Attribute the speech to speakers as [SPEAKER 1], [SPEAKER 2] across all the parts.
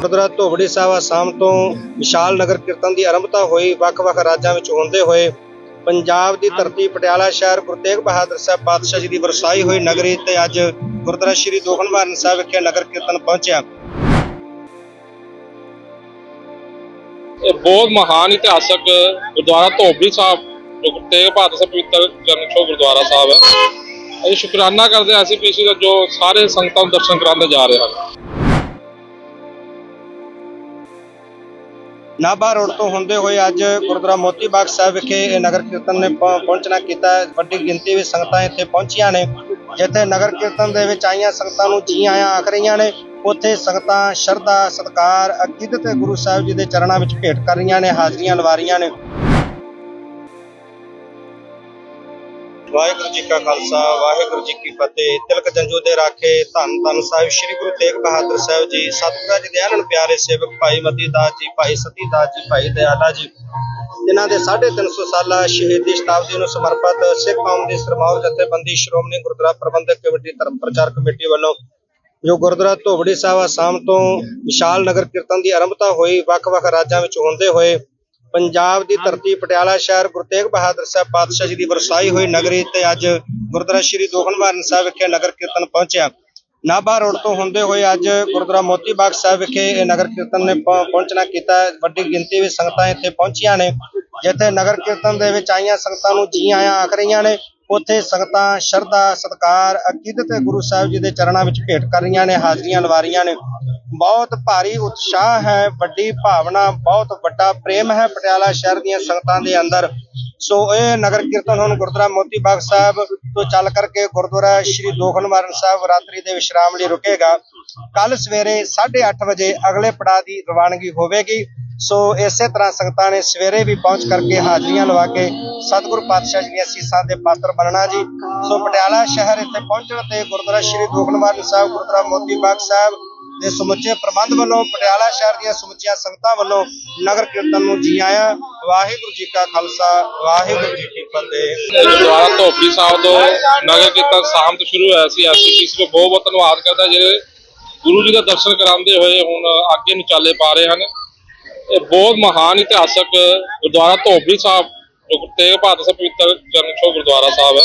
[SPEAKER 1] ਗੁਰਦੁਆਰਾ ਧੋਬੜੀ ਸਾਹਿਬ ਆਸਾਮ ਤੋਂ ਵਿਸ਼ਾਲ ਨਗਰ ਕੀਰਤਨ ਦੀ ਆਰੰਭਤਾ ਹੋਈ, ਵੱਖ-ਵੱਖ ਰਾਜਾਂ ਵਿੱਚ ਹੁੰਦੇ ਹੋਏ ਪੰਜਾਬ ਦੀ ਧਰਤੀ ਪਟਿਆਲਾ ਸ਼ਹਿਰ ਗੁਰੂ ਤੇਗ ਬਹਾਦਰ ਸਾਹਿਬ ਪਾਤਸ਼ਾਹ ਜੀ ਦੀ ਵਰਸਾਈ ਹੋਈ ਨਗਰੀ ਤੇ ਅੱਜ ਗੁਰਦੁਆਰਾ ਸ਼੍ਰੀ ਦੋਖਨਵਾਰਨ ਸਾਹਿਬ ਵਿਖੇ ਨਗਰ ਕੀਰਤਨ ਪਹੁੰਚਿਆ।
[SPEAKER 2] ਇਹ ਬਹੁਤ ਮਹਾਨ ਇਤਿਹਾਸਕ ਗੁਰਦੁਆਰਾ ਧੋਬੀ ਸਾਹਿਬ, ਜੋ ਗੁਰੂ ਤੇਗ ਬਹਾਦਰ ਸਾਹਿਬ ਪਵਿੱਤਰ ਚਰਨ ਗੁਰਦੁਆਰਾ ਸਾਹਿਬ ਹੈ। ਇਹ ਸ਼ੁਕਰਾਨਾ ਕਰਦੇ ਹਾਂ ਅਸੀਂ ਪਿਛਲੀ ਦਾ ਜੋ ਸਾਰੇ ਸੰਗਤਾਂ ਨੂੰ ਦਰਸ਼ਨ ਕਰਾਉਂਦੇ ਜਾ ਰਹੇ ਹਨ।
[SPEAKER 1] ਨਾਭਾ ਰੋਡ ਤੋਂ ਹੁੰਦੇ ਹੋਏ ਅੱਜ ਗੁਰਦੁਆਰਾ ਮੋਤੀ ਬਾਗ ਸਾਹਿਬ ਵਿਖੇ ਇਹ ਨਗਰ ਕੀਰਤਨ ਨੇ ਪਹੁੰ- ਪਹੁੰਚਣਾ ਕੀਤਾ ਵੱਡੀ ਗਿਣਤੀ ਵਿੱਚ ਸੰਗਤਾਂ ਇੱਥੇ ਪਹੁੰਚੀਆਂ ਨੇ। ਜਿੱਥੇ ਨਗਰ ਕੀਰਤਨ ਦੇ ਵਿੱਚ ਆਈਆਂ ਸੰਗਤਾਂ ਨੂੰ ਜੀ ਆਇਆਂ ਆਖ ਰਹੀਆਂ ਨੇ, ਉੱਥੇ ਸੰਗਤਾਂ ਸ਼ਰਧਾ, ਸਤਕਾਰ, ਅਕੀਦਤ ਤੇ ਗੁਰੂ ਸਾਹਿਬ ਜੀ ਦੇ ਚਰਨਾਂ ਵਿੱਚ ਭੇਟ ਕਰ ਰਹੀਆਂ ਨੇ, ਹਾਜ਼ਰੀਆਂ ਲਵਾ ਰਹੀਆਂ ਨੇ। ਵਾਹਿਗੁਰੂ ਜੀ ਕਾ ਖਾਲਸਾ, ਵਾਹਿਗੁਰੂ ਜੀ ਕੀ ਫਤਿਹ। ਤਿਲਕ ਜੰਜੂ ਦੇ ਰਾਖੇ ਧੰਨ ਧੰਨ ਸਾਹਿਬ ਸ੍ਰੀ ਗੁਰੂ ਤੇਗ ਬਹਾਦਰ ਸਾਹਿਬ ਜੀ। ਸਤਿਗੁਰਾਂ ਜੀ ਦੇ ਅਨੰਦ ਪਿਆਰੇ ਸੇਵਕ ਭਾਈ ਮਤੀ ਦਾਸ ਜੀ, ਭਾਈ ਸਤੀ ਦਾਸ ਜੀ, ਭਾਈ ਦਇਆਲਾ ਜੀ। ਜਿਨ੍ਹਾਂ ਦੇ 350 ਸਾਲਾ ਸ਼ਹੀਦੀ ਸ਼ਤਾਬਦੀ ਨੂੰ ਸਮਰਪਿਤ ਸਿੱਖ ਕੌਮ ਦੀ ਸਰਮਾਉਰ ਜਥੇਬੰਦੀ ਸ਼੍ਰੋਮਣੀ ਗੁਰਦੁਆਰਾ ਪ੍ਰਬੰਧਕ ਕਮੇਟੀ, ਧਰਮ ਪ੍ਰਚਾਰ ਕਮੇਟੀ ਵੱਲੋਂ ਜੋ ਗੁਰਦੁਆਰਾ ਧੋਬੜੀ ਸਾਹਿਬ ਆਸਾਮ ਤੋਂ ਵਿਸ਼ਾਲ ਨਗਰ ਕੀਰਤਨ ਦੀ ਆਰੰਭਤਾ ਹੋਈ, ਵੱਖ-ਵੱਖ ਰਾਜਾਂ ਵਿੱਚ ਹੁੰਦੇ ਹੋਏ ਪੰਜਾਬ ਦੀ ਧਰਤੀ ਪਟਿਆਲਾ ਸ਼ਹਿਰ ਗੁਰੂ ਤੇਗ ਬਹਾਦਰ ਸਾਹਿਬ ਪਾਤਸ਼ਾਹ ਜੀ ਦੀ ਵਰਸਾਈ ਹੋਈ ਨਗਰੀ ਤੇ ਅੱਜ ਗੁਰਦੁਆਰਾ ਸ਼੍ਰੀ ਦੋਖਨਵਾਰਨ ਸਾਹਿਬ ਵਿਖੇ ਨਗਰ ਕੀਰਤਨ ਪਹੁੰਚਿਆ। ਨਾਭਾ ਰੋਡ ਤੋਂ ਹੁੰਦੇ ਹੋਏ ਅੱਜ ਗੁਰਦੁਆਰਾ ਮੋਤੀ ਬਾਗ ਸਾਹਿਬ ਵਿਖੇ ਇਹ ਨਗਰ ਕੀਰਤਨ ਨੇ ਪਹੁੰ- ਪਹੁੰਚਣਾ ਕੀਤਾ। ਵੱਡੀ ਗਿਣਤੀ ਵਿੱਚ ਸੰਗਤਾਂ ਇੱਥੇ ਪਹੁੰਚੀਆਂ ਨੇ। ਜਿੱਥੇ ਨਗਰ ਕੀਰਤਨ ਦੇ ਵਿੱਚ ਆਈਆਂ ਸੰਗਤਾਂ ਨੂੰ ਜੀ ਆਇਆਂ ਆਖ ਰਹੀਆਂ ਨੇ। ਉੱਥੇ ਸੰਗਤਾਂ ਸ਼ਰਧਾ ਸਤਕਾਰ ਅਕੀਦਤ ਤੇ ਗੁਰੂ ਸਾਹਿਬ ਜੀ ਦੇ ਚਰਨਾਂ ਵਿੱਚ ਭੇਟ ਕਰ ਰਹੀਆਂ ਨੇ ਹਾਜ਼ਰੀਆਂ ਲਵਾ ਰਹੀਆਂ ਨੇ। ਬਹੁਤ ਭਾਰੀ ਉਤਸ਼ਾਹ ਹੈ, ਵੱਡੀ ਭਾਵਨਾ, ਬਹੁਤ ਵੱਡਾ ਪ੍ਰੇਮ ਹੈ ਪਟਿਆਲਾ ਸ਼ਹਿਰ ਦੀਆਂ ਸੰਗਤਾਂ ਦੇ ਅੰਦਰ। ਸੋ ਇਹ ਨਗਰ ਕੀਰਤਨ ਹੁਣ ਗੁਰਦੁਆਰਾ ਮੋਤੀ ਬਾਗ ਸਾਹਿਬ ਤੋਂ ਚੱਲ ਕਰਕੇ ਗੁਰਦੁਆਰਾ ਸ਼੍ਰੀ ਦੋਖਨਵਾਰਨ ਸਾਹਿਬ ਰਾਤਰੀ ਦੇ ਵਿਸ਼ਰਾਮ ਲਈ ਰੁਕੇਗਾ। ਕੱਲ ਸਵੇਰੇ 8:30 ਵਜੇ ਅਗਲੇ ਪੜਾਅ ਦੀ ਰਵਾਨਗੀ ਹੋਵੇਗੀ। ਸੋ ਇਸੇ ਤਰ੍ਹਾਂ ਸੰਗਤਾਂ ਨੇ ਸਵੇਰੇ ਵੀ ਪਹੁੰਚ ਕਰਕੇ ਹਾਜ਼ਰੀਆਂ ਲਵਾ ਕੇ ਸਤਿਗੁਰੂ ਪਾਤਸ਼ਾਹ ਜੀ ਦੀਆਂ ਸੀਸਾਂ ਦੇ ਪਾਤਰ ਬਣਨਾ ਜੀ। ਸੋ ਪਟਿਆਲਾ ਸ਼ਹਿਰ ਇੱਥੇ ਪਹੁੰਚਣ ਤੇ ਗੁਰਦੁਆਰਾ ਸ਼੍ਰੀ ਦੋਖਨਵਾਰਨ ਸਾਹਿਬ, ਗੁਰਦੁਆਰਾ ਮੋਤੀ ਬਾਗ ਸਾਹਿਬ ਦੇ ਸਮੁੱਚੇ ਪ੍ਰਬੰਧ ਵੱਲੋਂ ਪਟਿਆਲਾ ਸ਼ਹਿਰ ਦੀਆਂ ਸਮੁੱਚੀਆਂ ਸੰਗਤਾਂ ਵੱਲੋਂ ਨਗਰ ਕੀਰਤਨ ਨੂੰ ਜੀ ਆਇਆਂ। ਵਾਹਿਗੁਰੂ ਜੀ ਕਾ ਖਾਲਸਾ, ਵਾਹਿਗੁਰੂ ਜੀ ਕੀ ਫਤਿਹ।
[SPEAKER 2] ਇਹ ਗੁਰਦੁਆਰਾ ਧੋਬੀ ਸਾਹਿਬ ਤੋਂ ਨਗਰ ਕੀਰਤਨ ਸ਼ਾਮ ਤੋਂ ਸ਼ੁਰੂ ਹੋਇਆ ਸੀ। ਅਸੀਂ ਇਸ ਨੂੰ ਬਹੁਤ ਬਹੁਤ ਧੰਨਵਾਦ ਕਰਦਾ ਜਿਹੜੇ ਗੁਰੂ ਜੀ ਦਾ ਦਰਸ਼ਨ ਕਰਾਉਂਦੇ ਹੋਏ ਹੁਣ ਅੱਗੇ ਨੂੰ ਚਾਲੇ ਪਾ ਰਹੇ ਹਨ। ਇਹ ਬਹੁਤ ਮਹਾਨ ਇਤਿਹਾਸਕ ਗੁਰਦੁਆਰਾ ਧੋਬੀ ਸਾਹਿਬ, ਜੋ ਗੁਰੂ ਤੇਗ ਬਹਾਦਰ ਸਾਹਿਬ ਪਵਿੱਤਰ ਚਰਨ ਛੋਹ ਗੁਰਦੁਆਰਾ ਸਾਹਿਬ ਹੈ।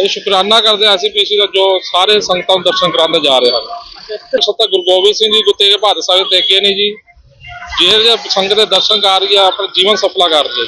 [SPEAKER 2] ਇਹ ਸ਼ੁਕਰਾਨਾ ਕਰਦੇ ਹਾਂ। ਅਸੀਂ ਪਿਛਲੀ ਦਾ ਜੋ ਸਾਰੇ ਸੰਗਤਾਂ ਨੂੰ ਦਰਸ਼ਨ ਕਰਾਉਂਦੇ ਜਾ ਰਹੇ ਹਨ। ਸਤਾ ਗੁਰੂ ਗੋਬਿੰਦ ਸਿੰਘ ਜੀ, ਗੁਰੂ ਤੇਗ ਬਹਾਦਰ ਸਾਹਿਬ ਦੇ ਅੱਗੇ ਨੇ ਜੀ। ਜਿਹੜੇ ਸੰਗਤ ਦੇ ਦਰਸ਼ਨ ਕਰ ਰਹੀ ਆ, ਆਪਣਾ ਜੀਵਨ ਸਫਲਾ ਕਰ ਰਹੀ ਹੈ